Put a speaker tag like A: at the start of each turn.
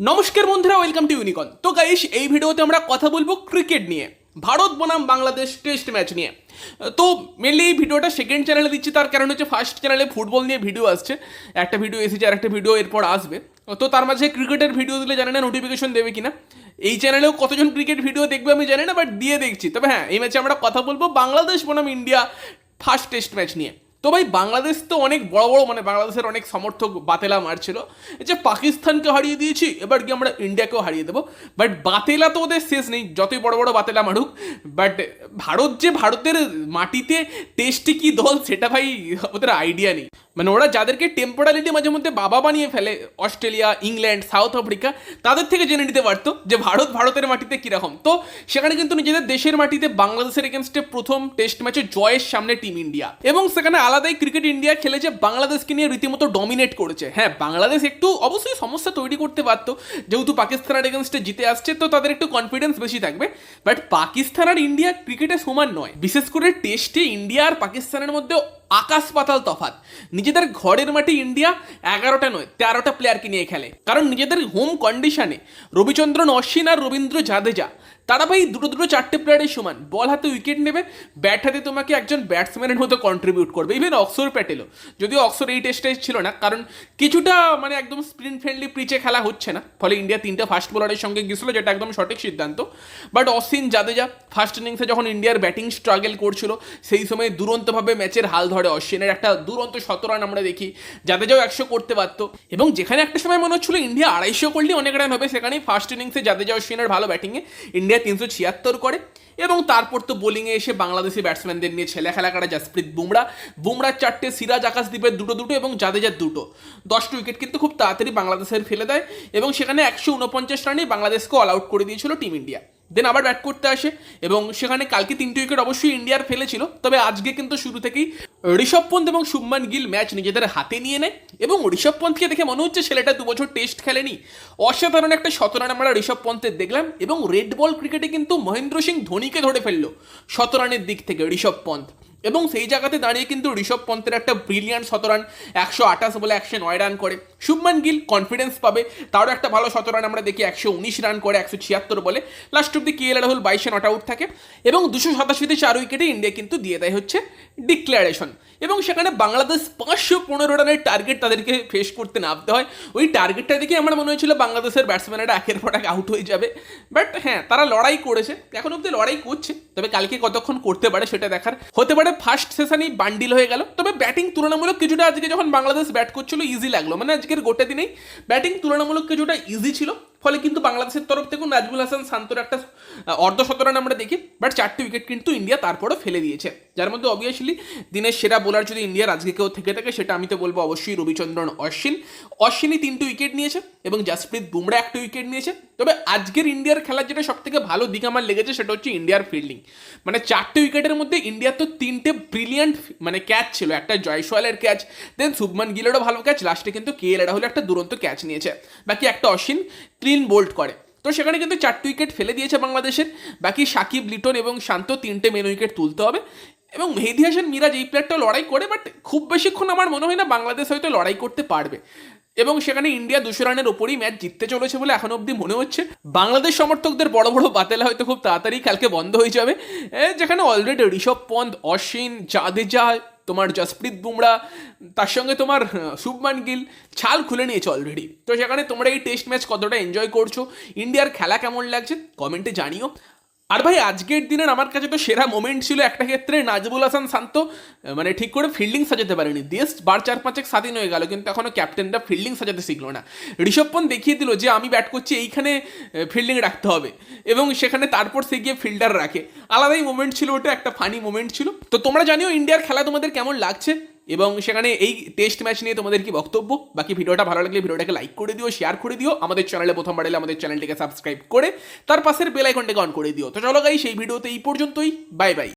A: নমস্কার বন্ধুরা welcome to ইউনিকন তো গাইস এই ভিডিওতে আমরা কথা বলব ক্রিকেট নিয়ে, ভারত বনাম বাংলাদেশ টেস্ট ম্যাচ নিয়ে। তো মেনলি এই ভিডিওটা সেকেন্ড চ্যানেলে দিচ্ছি, তার কারণ হচ্ছে ফার্স্ট চ্যানেলে ফুটবল নিয়ে ভিডিও আসছে। একটা ভিডিও এসেছে আর একটা ভিডিও এরপর আসবে। তো তার মাঝে ক্রিকেটের ভিডিও দিলে জানি না নোটিফিকেশন দেবে কিনা। এই চ্যানেলেও কতজন ক্রিকেট ভিডিও দেখবে আমি জানি না বাট দিয়ে দেখছি। তবে হ্যাঁ এই ম্যাচে আমরা কথা বলব বাংলাদেশ বনাম ইন্ডিয়া ফার্স্ট টেস্ট ম্যাচ নিয়ে। তো ভাই, বাংলাদেশ তো অনেক বড় বড় মানে বাংলাদেশের অনেক সমর্থক বাতেলা মারছিল। যে পাকিস্তানকে হারিয়ে দিয়েছি, এবার গিয়ে আমরা ইন্ডিয়াকেও হারিয়ে দেবো। বাট বাতেলা তো ওদের শেষ নেই, যতই বড় বড় বাতেলা মারুক। বাট ভারত যে ভারতের মাটিতে টেস্টে কি দল, সেটা ভাই ওদের আইডিয়া নেই। মানে ওরা যাদেরকে টেম্পোরারিটি মাঝে মধ্যে বাবা বানিয়ে ফেলে, অস্ট্রেলিয়া, ইংল্যান্ড, সাউথ আফ্রিকা, তাদের থেকে জেনে নিতে পারতো যে ভারত ভারতের মাটিতে কীরকম। তো সেখানে কিন্তু নিজেদের দেশের মাটিতে বাংলাদেশের এগেনস্টে প্রথম টেস্ট ম্যাচে জয়ের সামনে টিম ইন্ডিয়া এবং সেখানে আলাদাই ক্রিকেট ইন্ডিয়া খেলেছে, বাংলাদেশকে নিয়ে রীতিমতো ডমিনেট করেছে। হ্যাঁ বাংলাদেশ একটু অবশ্যই সমস্যা তৈরি করতে পারতো যেহেতু পাকিস্তানের এগেনস্টে জিতে আসছে, তো তাদের একটু কনফিডেন্স বেশি থাকবে। বাট পাকিস্তান আর ইন্ডিয়া ক্রিকেটে সমান নয়। বিশেষ করে টেস্টে ইন্ডিয়া আর পাকিস্তানের মধ্যে আকাশ পাতাল তফাত নিজেদের ঘরের মাঠে ইন্ডিয়া এগারোটা নয়, তেরোটা প্লেয়ারকে নিয়ে খেলে। কারণ নিজেদের হোম কন্ডিশনে রবিচন্দ্রন অশ্বিন আর রবীন্দ্র জাদেজা তারা ভাই দুটো দুটো চারটে প্লেয়ারের সমান। বল হাতে উইকেট নেবে ব্যাট হাতে তোমাকে একজন ব্যাটসম্যানের মতো কন্ট্রিবিউট করবে। ইভেন অক্সর প্যাটেলও যদিও অক্সর এই টেস্টে ছিল না, কারণ কিছুটা মানে একদম স্প্রিন ফ্রেন্ডলি পিচে খেলা হচ্ছে না। ফলে ইন্ডিয়া তিনটা ফাস্ট বোলারের সঙ্গে গেছিল যেটা একদম সঠিক সিদ্ধান্ত। বাট অশ্বিন জাদেজা ফার্স্ট ইনিংসে যখন ইন্ডিয়ার ব্যাটিং স্ট্রাগল করছিল, সেই সময় দুরন্তভাবে ম্যাচের হাল ধরে অশ্বিনের একটা দুরন্ত শত রান আমরা দেখি। জাদেজাও একশো করতে পারত এবং যেখানে একটা সময় মনে হচ্ছিল ইন্ডিয়া আড়াইশো করলে অনেক রান হবে, সেখানেই ফার্স্ট ইনিংসে জাদেজা অশ্বিনের ভালো ব্যাটিংয়ে ইন্ডিয়া তিনশো ছিয়াত্তর করে এবং তারপর তো বোলিংয়ে এসে বাংলাদেশি ব্যাটসম্যানদের নিয়ে ছেলে খেলা কাটা জাসপ্রীত বুমরা। বুমরার চারটে সিরাজ আকাশদ্বীপের দুটো দুটো এবং জাদেজার দুটো। দশটি উইকেট কিন্তু খুব তাড়াতাড়ি বাংলাদেশের ফেলে দেয় এবং সেখানে একশো উনপঞ্চাশ রানে বাংলাদেশকে অল আউট করে দিয়েছিল টিম ইন্ডিয়া দেন আবার ব্যাট করতে আসে এবং সেখানে কালকে তিনটি উইকেট অবশ্যই ইন্ডিয়ার ফেলেছিল। তবে আজকে কিন্তু শুরু থেকেই ঋষভ পন্থ এবং শুভমান গিল ম্যাচ নিজেদের হাতে নিয়ে নেয় এবং ঋষভ পন্থকে দেখে মনে হচ্ছে ছেলেটা দু বছর টেস্ট খেলেনি। অসাধারণ একটা শতরান আমরা ঋষভ পন্থের দেখলাম এবং রেড বল ক্রিকেটে কিন্তু মহেন্দ্র সিং ধোনিকে ধরে ফেলল শতরানের দিক থেকে ঋষভ পন্থ। এবং সেই জায়গাতে দাঁড়িয়ে কিন্তু ঋষভ পন্থের একটা ব্রিলিয়ান্ট শতরান একশো আঠাশ বলে একশো নয় রান করে। শুভমান গিল কনফিডেন্স পাবে, তারও একটা ভালো শতরান আমরা দেখি একশো উনিশ রান করে, একশো ছিয়াত্তর বলে। লাস্ট অব্দি কে এল রাহুল বাইশে নট আউট থাকে এবং দুশো সাতাশিতে চার উইকেটে ইন্ডিয়া কিন্তু দিয়ে দেয় হচ্ছে ডিক্লারেশন এবং সেখানে বাংলাদেশ পাঁচশো পনেরো রানের টার্গেট তাদেরকে ফেস করতে নামতে হয়। ওই টার্গেটটা দেখে আমার মনে হয়েছিল বাংলাদেশের ব্যাটসম্যানেরা একের পর এক আউট হয়ে যাবে। বাট হ্যাঁ তারা লড়াই করেছে। এখন অব্দি লড়াই করছে, তবে কালকে কতক্ষণ করতে পারে সেটা দেখার। হতে পারে ফার্স্ট সেশনেই বান্ডিল হয়ে গেল। তবে ব্যাটিং তুলনামূলক কিছুটা আজকে যখন বাংলাদেশ ব্যাট করছিল ইজি লাগল। মানে আজকের গোটা দিনেই ব্যাটিং তুলনামূলক কিছুটা ইজি ছিল। ফলে কিন্তু বাংলাদেশের তরফ থেকেও নাজমুল হাসান শান্তর একটা অর্ধ শতরান আমরা দেখি বাট চারটি উইকেট কিন্তু ইন্ডিয়া তারপরও ফেলে দিয়েছে। যার মধ্যে অবভিয়াসলি দিনের সেরা বোলার যদি ইন্ডিয়ার আজকে কেউ থেকে থাকে, সেটা আমি তো বলব অবশ্যই রবিচন্দ্রন অশ্বিন। অশ্বিনই তিনটি উইকেট নিয়েছে এবং জাসপ্রীত বুমরা একটা উইকেট নিয়েছে। তবে আজকের ইন্ডিয়ার খেলার যেটা সব থেকে ভালো দিক আমার লেগেছে সেটা হচ্ছে ইন্ডিয়ার ফিল্ডিং মানে চারটে উইকেটের মধ্যে ইন্ডিয়ার তো তিনটে ব্রিলিয়ান্ট মানে ক্যাচ ছিল। একটা জয়সওয়ালের ক্যাচ দেন শুভমান গিলেরও ভালো ক্যাচ লাস্টে কিন্তু কে এল রাহুল একটা দুরন্ত ক্যাচ নিয়েছে। বাকি একটা অশ্বিন ক্লিন বোল্ড করে। তো সেখানে কিন্তু চারটি উইকেট ফেলে দিয়েছে বাংলাদেশের। বাকি সাকিব, লিটন এবং শান্ত তিনটে মেন উইকেট তুলতে হবে। এবং মেহেদি হাসান মিরাজ এই প্লেয়ারটা লড়াই করে বাট খুব বেশিক্ষণ আমার মনে হয় না বাংলাদেশ হয়তো লড়াই করতে পারবে। এবং সেখানে ইন্ডিয়া দুশো রানের ওপরই ম্যাচ জিততে চলেছে বলে এখন অবধি মনে হচ্ছে। বাংলাদেশ সমর্থকদের বড় বড় বাতেলা হয়তো খুব তাড়াতাড়ি কালকে বন্ধ হয়ে যাবে। যেখানে অলরেডি ঋষভ পন্থ, অশ্বিন, জাদেজা, তোমার জসপ্রীত বুমরা, তার সঙ্গে তোমার শুভমান গিল, ছাল খুলে নিয়েছে অলরেডি তো সেখানে তোমরা এই টেস্ট ম্যাচ কতটা এনজয় করছ? ইন্ডিয়ার খেলা কেমন লাগছে? কমেন্টে জানিও। আর ভাই, আজকের দিনের আমার কাছে তো সেরা মোমেন্ট ছিল একটা ক্ষেত্রে নাজবুল হাসান শান্ত মানে ঠিক করে ফিল্ডিং সাজাতে পারেনি। দেশ বার চার পাঁচেক স্বাধীন হয়ে গেল, কিন্তু এখনও ক্যাপ্টেনটা ফিল্ডিং সাজাতে শিখলো না। ঋষভ পন্থ দেখিয়ে দিল যে, আমি ব্যাট করছি, এইখানে ফিল্ডিং রাখতে হবে। এবং সেখানে তারপর সে গিয়ে ফিল্ডার রাখে। আলাদাই মোমেন্ট ছিল ওটা, একটা ফানি মোমেন্ট ছিল। তো তোমরা জানিও, ইন্ডিয়ার খেলা তোমাদের কেমন লাগছে? এবং সেখানে এই টেস্ট ম্যাচ নিয়ে তোমাদের কি বক্তব্য? বাকি ভিডিওটা ভালো লাগলে ভিডিওটাকে লাইক করে দিও শেয়ার করে দিও, আমাদের চ্যানেলে প্রথম এলে আমাদের চ্যানেলটিকে সাবস্ক্রাইব করে, তার পাশের বেল আইকনটাকে অন করে দিও। তো চলো গাই সেই ভিডিওতে এই পর্যন্তই বাই বাই